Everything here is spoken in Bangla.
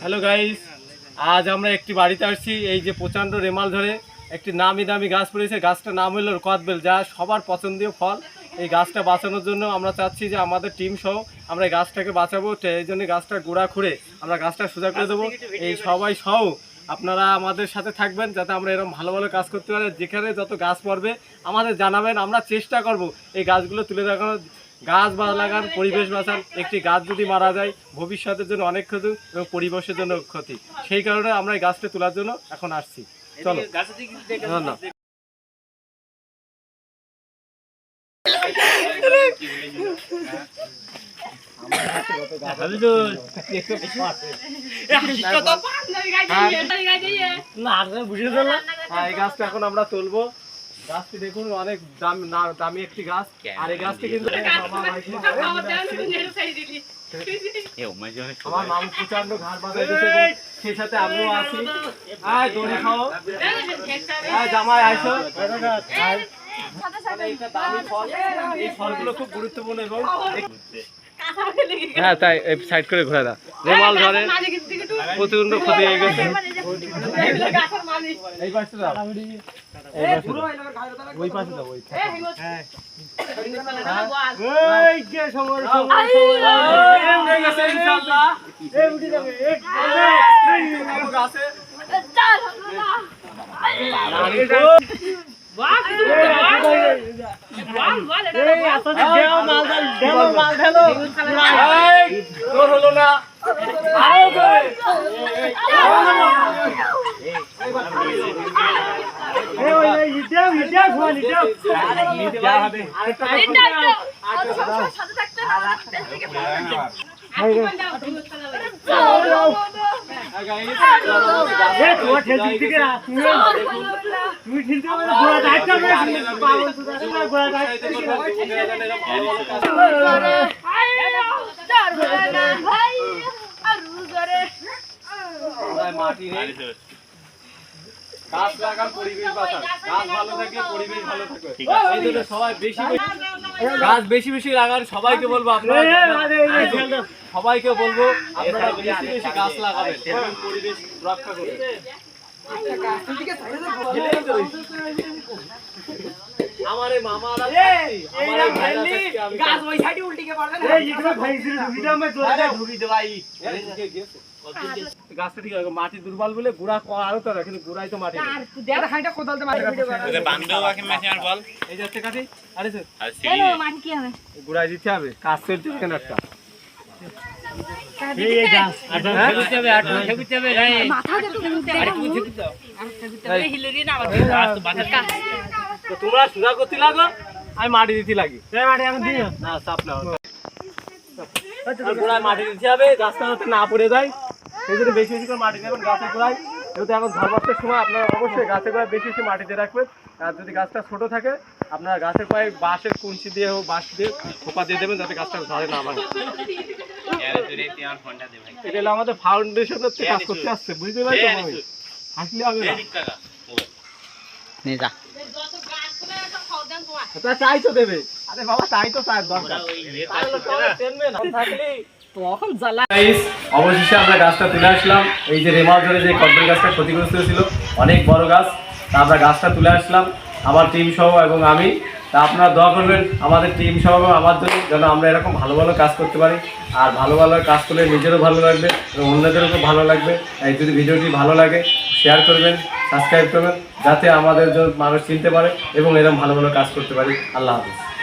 হ্যালো গাইস আজ আমরা একটি বাড়িতে আসছি এই যে প্রচণ্ড রেমাল ধরে একটি নামি দামি গাছ পড়েছে। গাছটার নাম হলো কদবেল যা সবার পছন্দীয় ফল। এই গাছটা বাঁচানোর জন্য আমরা চাচ্ছি যে আমাদের টিম সহ আমরা এই গাছটাকে বাঁচাবো। এই জন্য গাছটা গোড়া খুঁড়ে আমরা গাছটা সোজা করে দেবো। এই সবাই সহ আপনারা আমাদের সাথে থাকবেন যাতে আমরা এরকম ভালো ভালো কাজ করতে পারি। যেখানে যত গাছ পড়বে আমাদের জানাবেন আমরা চেষ্টা করব এই গাছগুলো তুলে দেখানোর গাছ লাগান পরিবেশ বাঁচান একটি গাছ যদি মারা যায় ভবিষ্যতের জন্য অনেক ক্ষতি এবং পরিবেশের জন্য ক্ষতি। সেই কারণে আমরা এই গাছটা তোলার জন্য এখন আসছি। চলো। না, না। হ্যাঁ, এই গাছটা এখন আমরা তুলবো। গাছটি দেখুন অনেক দাম না- দামি একটি গাছ। আর এই গাছটি কিন্তু আমার মামু প্রচণ্ড সেই সাথে আমিও আছি। হ্যাঁ দড়ি খাও। হ্যাঁ জামাই আইসো। এইটা দামি ফল এই ফলগুলো খুব গুরুত্বপূর্ণ এবং হ্যাঁ তাই সাইড করে ঘুরে দাও। রেমাল ধরে প্রচণ্ড ক্ষতি হয়ে গেছে। এই পাশে দাও এই পাশে ওই পাশে দাও ওই হ্যাঁ এই যে সমর সমর হয়ে গেছে ইনশাআল্লাহ এই যাবে এই এই গাছে এই, তোর হলো না আরও করে। এই, ওই, ওই, নিতেও, নিতেও, ঘুমা, নিতেও। আরেকটা হবে। হ্যাঁ, guys, এ, তোমার ঠেলতে তুমি ঠেলতে পারবে না, ঘোড়া দাঁড়টা মেরে দিলে, পাগল তো দাঁড়টা মেরে ঘোড়া দাঁড়টা মাটি নেই গাছ লাগান পরিবেশ বাঁচান গাছ ভালো থাকলে পরিবেশ ভালো থাকবে এই জন্য সবাই বেশি বেশি- গাছ বেশি বেশি লাগান সবাইকে বলব আপনারা সবাইকে বলব আপনারা বেশি বেশি গাছ লাগাবেন পরিবেশ রক্ষা করবেন আমার এই মামারা আমার এই আমি গাছ ওই সাইডে উল্টে গিয়ে পড়বে না? গাছটা ঠিক আছে মাটি দুর্বল বলে গুড়া আরও তো কিন্তু গুড়াই তো মাটি। নেই। এটা খানিকটা কোদাল দিয়ে মাটি ভিডিও করে এই যাচ্ছে কাটি আরে স্যার মাটি কি হবে? গুড়াই দিতে হবে কাজ চলছে এখানে একটা। মাথা তো তোমরা সুদা করতে লাগো আমি মাটি দিতে লাগি না চাপ না আর গোড়ায় মাটি দিতে হবে গাছটা যাতে না পড়ে যায় সেই জন্য বেশি বেশি করে মাটি দেবেন গাছের গোড়ায় যেহেতু এখন ধর্মাস্তের সময় আপনারা অবশ্যই গাছের গোড়ায় বেশি বেশি মাটি দিয়ে রাখবেন আর যদি গাছটা ছোট থাকে আপনারা গাছের কয়েক বাঁশের কুঞ্চি দিয়ে হোক বাঁশ দিয়ে খোপা দিয়ে দেবেন যাতে গাছটা ঝরে না মানে এটা হলো আমাদের ফাউন্ডেশনের থেকে কাজ করতে আসছে বুঝতে পারছ হাসলে হবে না তা চাই তো দেবে। আরে বাবা চাই তো চাই দরকার তাহলে তো আমাদের টেনবে না। থাকলে। তখন জ্বালা। গাইস অবশেষে আমরা গাছটা তুলে আসলাম। এই যে রেমাল ধরে যে কদবেল গাছটা ক্ষতিগ্রস্ত হয়েছিল অনেক বড় গাছ। তা আমরা গাছটা তুলে আসলাম। আমার টিম সহ এবং আমি। তা আপনারা দোয়া করবেন আমাদের টিম সহ এবং আমার জন্য যেন আমরা এরকম ভালো ভালো কাজ করতে পারি। আর ভালো ভালো কাজ করলে নিজেরও ভালো লাগবে এবং অন্যদেরও খুব ভালো লাগবে। তাই যদি ভিডিওটি ভালো লাগে শেয়ার করবেন। সাবস্ক্রাইব করবেন, যাতে আমাদের মানুষ চিনতে পারে এবং এরকম ভালো ভালো কাজ করতে পারি। আল্লাহ হাফিজ।